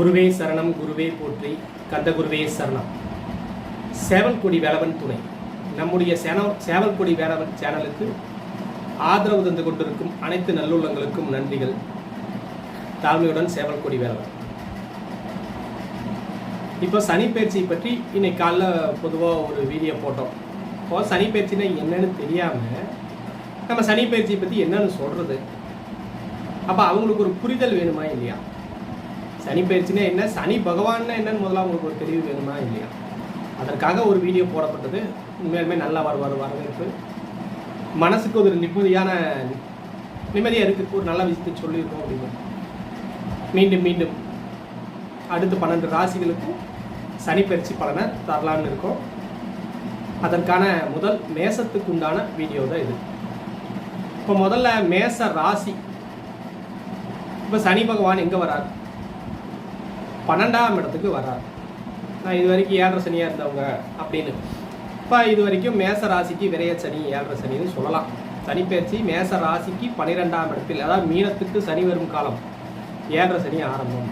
குருவே சரணம் குருவே போற்றி கந்த குருவே சரணம். சேவல்கொடி வேலவன் துணை. நம்முடைய சேன சேவல்கொடி வேலவன் சேனலுக்கு ஆதரவு தந்து கொண்டிருக்கும் அனைத்து நல்லுள்ளங்களுக்கும் நன்றிகள். தாழ்மையுடன் சேவல்கொடி வேலவன். இப்போ சனிப்பயிற்சி பற்றி இன்னைக்கு காலைல பொதுவாக ஒரு வீடியோ போட்டோம். இப்போ சனிப்பயிற்சினா என்னன்னு தெரியாமல் நம்ம சனிப்பயிற்சியை பற்றி என்னன்னு சொல்கிறது அப்போ அவங்களுக்கு ஒரு புரிதல் வேணுமா இல்லையா? சனி பயிற்சினா என்ன? சனி பகவான்னா என்னன்னு முதல்ல உங்களுக்கு ஒரு தெளிவு வேணுமா இல்லையா? அதற்காக ஒரு வீடியோ போடப்பட்டது. உண்மையாலுமே நல்லா வருவார் வரவேற்பு. மனசுக்கு ஒரு நிம்மதியான நிம்மதியாக இருக்குது ஒரு நல்ல விஷயத்தை சொல்லியிருக்கோம் அப்படின்னு. மீண்டும் மீண்டும் அடுத்த பன்னெண்டு ராசிகளுக்கும் சனி பயிற்சி பலனை தரலான்னு இருக்கோம். அதற்கான முதல் மேசத்துக்கு உண்டான வீடியோ தான் இது. இப்போ முதல்ல மேச ராசி. இப்போ சனி பகவான் எங்கே வரார்? பன்னெண்டாம் இடத்துக்கு வராரு நான் இது வரைக்கும் ஏழரை சனியாக இருந்தவங்க அப்படின்னு. இப்போ இது வரைக்கும் மேச ராசிக்கு விரைய சனி ஏழரை சனின்னு சொல்லலாம். சனிப்பயிற்சி மேச ராசிக்கு பன்னிரெண்டாம் இடத்தில் அதாவது மீனத்துக்கு சனி வரும் காலம். ஏழரை சனி ஆரம்பம்.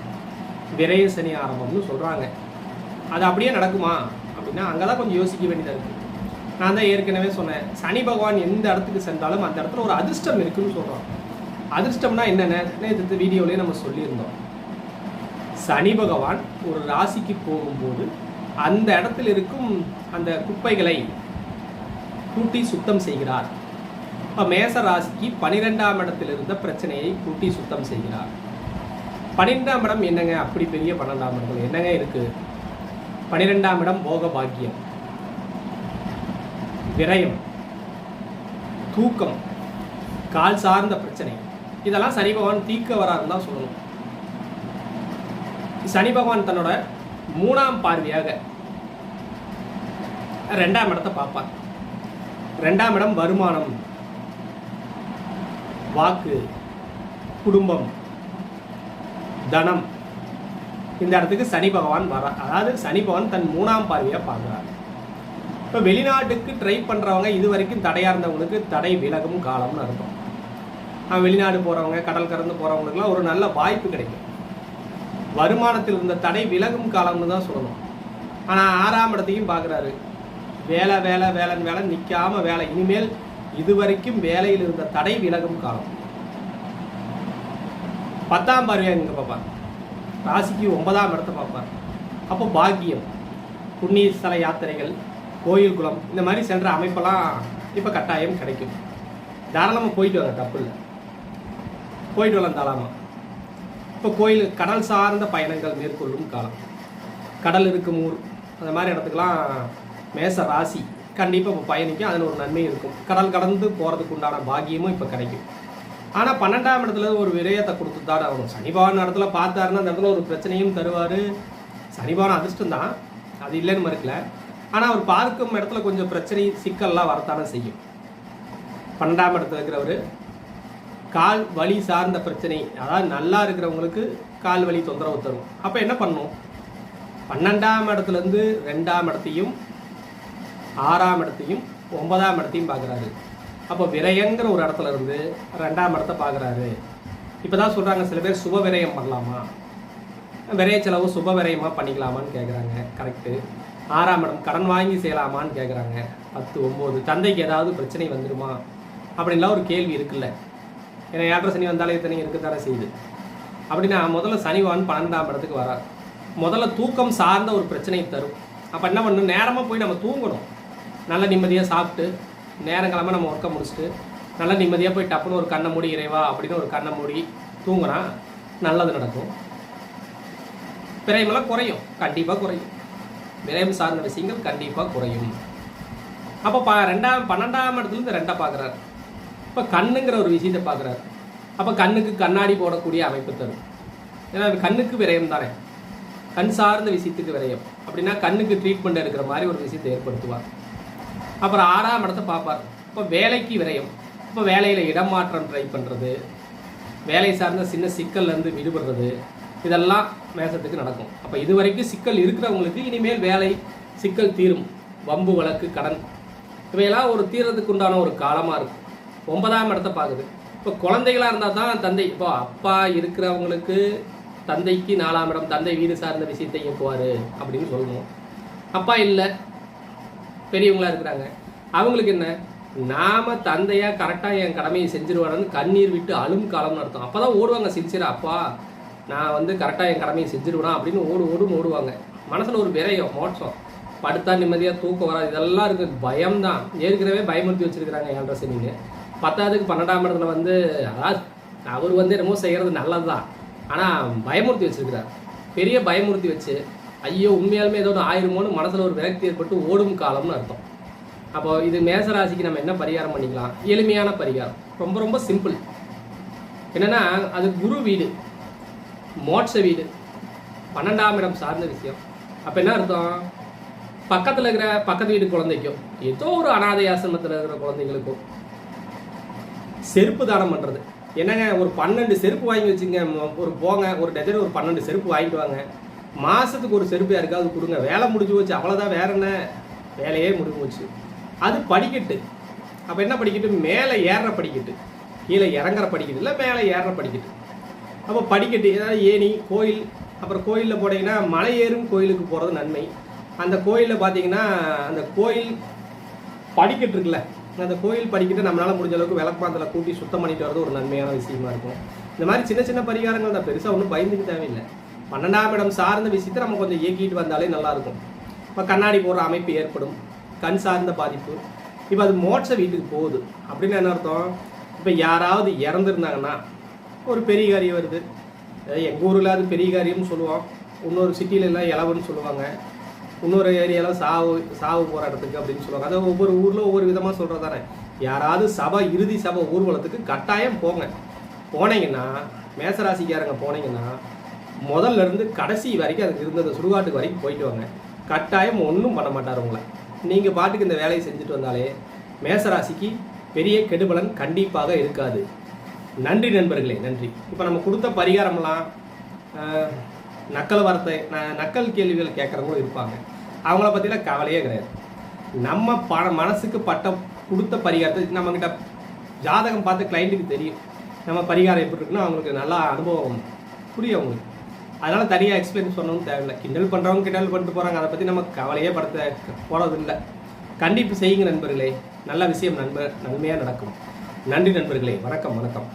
விரைய சனி ஆரம்பம்னு சொல்கிறாங்க அது அப்படியே நடக்குமா? அப்படின்னா அங்கே தான் கொஞ்சம் யோசிக்க வேண்டியதாக இருக்குது நான் தான் ஏற்கனவே சொன்னேன். சனி பகவான் எந்த இடத்துக்கு சென்றாலும் அந்த இடத்துல ஒரு அதிர்ஷ்டம் இருக்குன்னு சொல்கிறோம் அதிர்ஷ்டம்னா என்னென்ன? நேற்று வீடியோலேயே நம்ம சொல்லியிருந்தோம். சனி பகவான் ஒரு ராசிக்கு போகும்போது அந்த இடத்தில் இருக்கும் அந்த குப்பைகளை கூட்டி சுத்தம் செய்கிறார். இப்போ மேச ராசிக்கு பனிரெண்டாம் இடத்தில் இருந்த பிரச்சனையை கூட்டி சுத்தம் செய்கிறார். பன்னிரெண்டாம் இடம் என்னங்க? அப்படி பெரிய பன்னெண்டாம் இடங்கள் என்னங்க இருக்கு? பனிரெண்டாம் இடம் போக பாக்கியம் விரயம். தூக்கம். கால் சார்ந்த பிரச்சனை. இதெல்லாம் சனி பகவான் தீக்க வராருன்னு தான் சொல்லணும். சனி பகவான் தன்னோட மூணாம் பார்வையாக ரெண்டாம் இடத்தை பார்ப்பார். ரெண்டாம் இடம் வருமானம் வாக்கு குடும்பம் தனம். இந்த இடத்துக்கு சனி பகவான் வர அதாவது சனி பகவான் தன் மூணாம் பார்வையை பார்க்குறார். இப்போ வெளிநாட்டுக்கு ட்ரை பண்ணுறவங்க இது வரைக்கும் தடையாக இருந்தவங்களுக்கு தடை விலகும் காலம்னு அர்த்தம். வெளிநாடு போகிறவங்க கடல் கறந்து போகிறவங்களுக்குலாம் ஒரு நல்ல வாய்ப்பு கிடைக்கும். வருமானத்தில் இருந்த தடை விலகும் காலம்னு தான் சொல்லணும். ஆனால் ஆறாம் இடத்தையும் பார்க்குறாரு. வேலை வேலை வேலைன்னு வேலை நிற்காம வேலை. இனிமேல் இது வரைக்கும் வேலையில் இருந்த தடை விலகும் காலம். பத்தாம் பார்வையாக இங்கே பார்ப்பார். ராசிக்கு ஒன்பதாம் இடத்தை பார்ப்பார். அப்போ பாக்கியம் புண்ணிய ஸ்தல யாத்திரைகள் கோயில் குளம் இந்த மாதிரி சென்ற அமைப்பெல்லாம் இப்போ கட்டாயம் கிடைக்கும். தாராளமாக போயிட்டு வாங்க தப்பு இல்லை. போயிட்டு வரலாம் தாராளமாக இப்போ கோயில் கடல் சார்ந்த பயணங்கள் மேற்கொள்ளும் காலம். கடல் இருக்கும் ஊர். அந்த மாதிரி இடத்துக்கெலாம் மேச ராசி கண்டிப்பாக இப்போ பயணிக்கும். அதில் ஒரு நன்மை இருக்கும். கடல் கடந்து போகிறதுக்கு உண்டான பாக்கியமும் இப்போ கிடைக்கும். ஆனால் பன்னெண்டாம் இடத்துல ஒரு விரயத்தை கொடுத்து தான் ஆகணும் சனிபவன் இடத்துல பார்த்தாருன்னா அந்த இடத்துல ஒரு பிரச்சனையும் தருவார். சனிபவன் அதிர்ஷ்டம் தான். அது இல்லைன்னு மறுக்கல. ஆனால் அவர் பார்க்கும் இடத்துல கொஞ்சம் பிரச்சனை சிக்கல்லாம் வரத்தானே செய்யும். பன்னெண்டாம் இடத்துல இருக்கிறவர் கால் வலி சார்ந்த பிரச்சனை. அதாவது நல்லா இருக்கிறவங்களுக்கு கால் வலி தொந்தரவு தரும். அப்போ என்ன பண்ணும் பன்னெண்டாம் இடத்துலேருந்து ரெண்டாம் இடத்தையும் ஆறாம் இடத்தையும் ஒன்பதாம் இடத்தையும் பார்க்குறாரு. அப்போ விரயங்கிற ஒரு இடத்துல இருந்து ரெண்டாம் இடத்த பார்க்குறாரு. இப்போ தான் சொல்கிறாங்க சில பேர் சுப விரயம் பண்ணலாமா? விரய செலவு சுப விரயமாக பண்ணிக்கலாமான்னு கேட்குறாங்க கரெக்டு ஆறாம் இடம் கடன் வாங்கி செய்யலாமான்னு கேட்குறாங்க பத்து ஒம்பது தந்தைக்கு ஏதாவது பிரச்சனை வந்துடுமா அப்படின்லாம் ஒரு கேள்வி இருக்குல்ல. ஏன்னா ஏற்ற சனி வந்தாலே இத்தனை இருக்கத்தானே செய்யுது. அப்படின்னா முதல்ல சனிவான் பன்னெண்டாம் இடத்துக்கு வரார். முதல்ல தூக்கம் சார்ந்த ஒரு பிரச்சனையை தரும். அப்போ என்ன பண்ணணும்? நேரமாக போய் நம்ம தூங்கணும். நல்ல நிம்மதியாக சாப்பிட்டு நேரங்கிழமை நம்ம ஒர்க்கை முடிச்சுட்டு நல்ல நிம்மதியாக போய் டப்புன்னு ஒரு கண்ணை மூடி இறைவா அப்படின்னு ஒரு கண்ணை மூடி தூங்கினா நல்லது நடக்கும். விரயமெல்லாம் குறையும். கண்டிப்பாக குறையும். விரைவு சார்ந்த விஷயங்கள் கண்டிப்பாக குறையும். அப்போ பா ரெண்டாம் பன்னெண்டாம் இடத்துலேருந்து ரெண்டை பார்க்குறாரு. இப்போ கண்ணுங்கிற ஒரு விஷயத்தை பார்க்குறாரு. அப்போ கண்ணுக்கு கண்ணாடி போடக்கூடிய அமைப்பு தரும். ஏன்னா அது கண்ணுக்கு விரயம் தானே. கண் சார்ந்த விஷயத்துக்கு விரயம். அப்படின்னா கண்ணுக்கு ட்ரீட்மெண்ட் எடுக்கிற மாதிரி ஒரு விஷயத்தை ஏற்படுத்துவார். அப்புறம் ஆறாம் இடத்த பார்ப்பார். இப்போ வேலைக்கு விரயம். இப்போ வேலையில் இடமாற்றம் ட்ரை பண்ணுறது வேலை சார்ந்த சின்ன சிக்கல்லேருந்து விடுபடுறது. இதெல்லாம் மேசத்துக்கு நடக்கும். அப்போ இது வரைக்கும் சிக்கல் இருக்கிறவங்களுக்கு இனிமேல் வேலை சிக்கல் தீரும். வம்பு வழக்கு கடன். இவையெல்லாம் ஒரு தீர்றதுக்கு உண்டான ஒரு காலமாக இருக்கும். ஒன்பதாம் இடத்தை பார்க்குது. இப்போ குழந்தைகளாக இருந்தால் தான் தந்தை இப்போ அப்பா இருக்கிறவங்களுக்கு தந்தைக்கு நாலாம் இடம் தந்தை வீடு சார்ந்த விஷயத்தை இயக்குவார் அப்படின்னு சொல்லணும் அப்பா இல்லை பெரியவங்களா இருக்கிறாங்க. அவங்களுக்கு என்ன? நாம தந்தையாக கரெக்டாக என் கடமையை செஞ்சிருவாருன்னு கண்ணீர் விட்டு அழும் காலம்னு அர்த்தம். அப்போ தான் ஓடுவாங்க சின்சியரா அப்பா நான் வந்து கரெக்டாக என் கடமையை செஞ்சிருவேனா அப்படின்னு ஓடு ஓடும் ஓடுவாங்க. மனசில் ஒரு விரயம் மோட்சம். படுத்தா நிம்மதியாக தூக்கம் வராது. இதெல்லாம் இருக்குது பயம்தான். ஏற்கனவே பயமுறுத்தி வச்சிருக்கிறாங்க ஏழரை சனின்னு பத்தாவதுக்கு பன்னெண்டாம் இடத்துல வந்து அதாவது அவர் வந்து என்னமோ செய்கிறது நல்லது தான் ஆனால் பயமுறுத்தி வச்சுருக்கிறார். பெரிய பயமுறுத்தி வச்சு ஐயோ உண்மையாலுமே ஏதோ ஒன்று ஆயிருமோன்னு மனசில் ஒரு விரக்தி ஏற்பட்டு ஓடும் காலம்னு அர்த்தம். அப்போ இது மேசராசிக்கு நம்ம என்ன பரிகாரம் பண்ணிக்கலாம்? எளிமையான பரிகாரம். ரொம்ப ரொம்ப சிம்பிள் என்னென்னா அது குரு வீடு. மோட்ச வீடு. பன்னெண்டாம் இடம் சார்ந்த விஷயம். அப்போ என்ன அர்த்தம்? பக்கத்தில் இருக்கிற பக்கத்து வீட்டு குழந்தைக்கும் ஏதோ ஒரு அனாதை ஆசிரமத்தில் இருக்கிற குழந்தைங்களுக்கும் செருப்பு தானம் பண்ணுறது என்னங்க ஒரு பன்னெண்டு செருப்பு வாங்கி வச்சுங்க ஒரு போங்க ஒரு டஜன் ஒரு பன்னெண்டு செருப்பு வாங்கிட்டு வாங்க. மாதத்துக்கு ஒரு செருப்பு யாருக்காவது கொடுங்க. வேலை முடிஞ்சு போச்சு அவ்வளோதான் வேற என்ன? வேலையே முடிஞ்சு போச்சு. அது படிக்கட்டு. அப்போ என்ன படிக்கட்டு? மேலே ஏறுற படிக்கட்டு. கீழே இறங்குற படிக்கட்டு இல்லை மேலே ஏறுற படிக்கட்டு. அப்போ படிக்கட்டு ஏதாவது ஏணி கோயில் அப்புறம் கோயிலில் போனீங்கன்னா மலை ஏறும் கோயிலுக்கு போகிறது நன்மை. அந்த கோயிலில் பார்த்தீங்கன்னா அந்த கோயில் படிக்கட்டு இருக்குல்ல அந்த கோயில் படிக்கட்டு நம்மளால் முடிஞ்ச அளவுக்கு விளக்கமாத்தில் கூட்டி சுத்தம் பண்ணிட்டு வரது ஒரு நன்மையான விஷயமா இருக்கும். இந்த மாதிரி சின்ன சின்ன பரிகாரங்கள் தான். பெருசாக ஒன்றும் பயந்துக்க தேவையில்லை. பன்னெண்டாம் இடம் சார்ந்த விஷயத்தை நம்ம கொஞ்சம் இயக்கிட்டு வந்தாலே நல்லா இருக்கும். இப்போ கண்ணாடி போடுற அமைப்பு ஏற்படும். கண் சார்ந்த பாதிப்பு. இப்போ அது மோட்ச வீட்டுக்கு போகுது. அப்படின்னு என்ன அர்த்தம்? இப்போ யாராவது இறந்துருந்தாங்கன்னா ஒரு பெரிய காரியம் வருது எங்கள் ஊரில் அது பெரிய காரியம்னு சொல்லுவோம். இன்னொரு சிட்டியில எல்லாம் இளவுன்னு சொல்லுவாங்க. இன்னொரு ஏரியாவில் சாவு சாவு போகிற இடத்துக்கு அப்படின்னு சொல்லுவாங்க. அதை ஒவ்வொரு ஊரில் ஒவ்வொரு விதமாக சொல்கிறது தானே. யாராவது சபை இறுதி சபை ஊர்வலத்துக்கு கட்டாயம் போங்க. போனீங்கன்னா மேசராசிக்காரங்க போனீங்கன்னா முதல்ல இருந்து கடைசி வரைக்கும் அதுக்கு இருந்தது சுடுகாட்டுக்கு வரைக்கும் போயிட்டு வாங்க. கட்டாயம் ஒன்றும் பண்ண மாட்டார் உங்களை. நீங்கள் பாட்டுக்கு இந்த வேலையை செஞ்சுட்டு வந்தாலே மேசராசிக்கு பெரிய கெடுபலன் கண்டிப்பாக இருக்காது. நன்றி நண்பர்களே நன்றி. இப்போ நம்ம கொடுத்த பரிகாரம்லாம் நக்கல் வார்த்தை நக்கல் கேள்விகள் கேட்குறவங்களும் இருப்பாங்க. அவங்கள பற்றிலாம் கவலையே கிடையாது. நம்ம பண மனசுக்கு பட்ட கொடுத்த பரிகாரத்தை நம்மக்கிட்ட ஜாதகம் பார்த்து கிளைண்ட்டுக்கு தெரியும். நம்ம பரிகாரம் எப்படி இருக்குன்னு அவங்களுக்கு நல்லா அனுபவம் புரியும் அவங்களுக்கு அதனால் தனியாக எக்ஸ்பிளைன் பண்ணவும் தேவையில்லை. கிண்டல் பண்ணுறவங்க கிண்டல் பண்ணிட்டு போகிறாங்க அதை பற்றி நம்ம கவலையே படுத்த போகிறதில்லை கண்டிப்பு செய்யுங்க நண்பர்களே. நல்ல விஷயம் நண்பர் நன்மையாக நடக்கும். நன்றி நண்பர்களே. வணக்கம் வணக்கம்.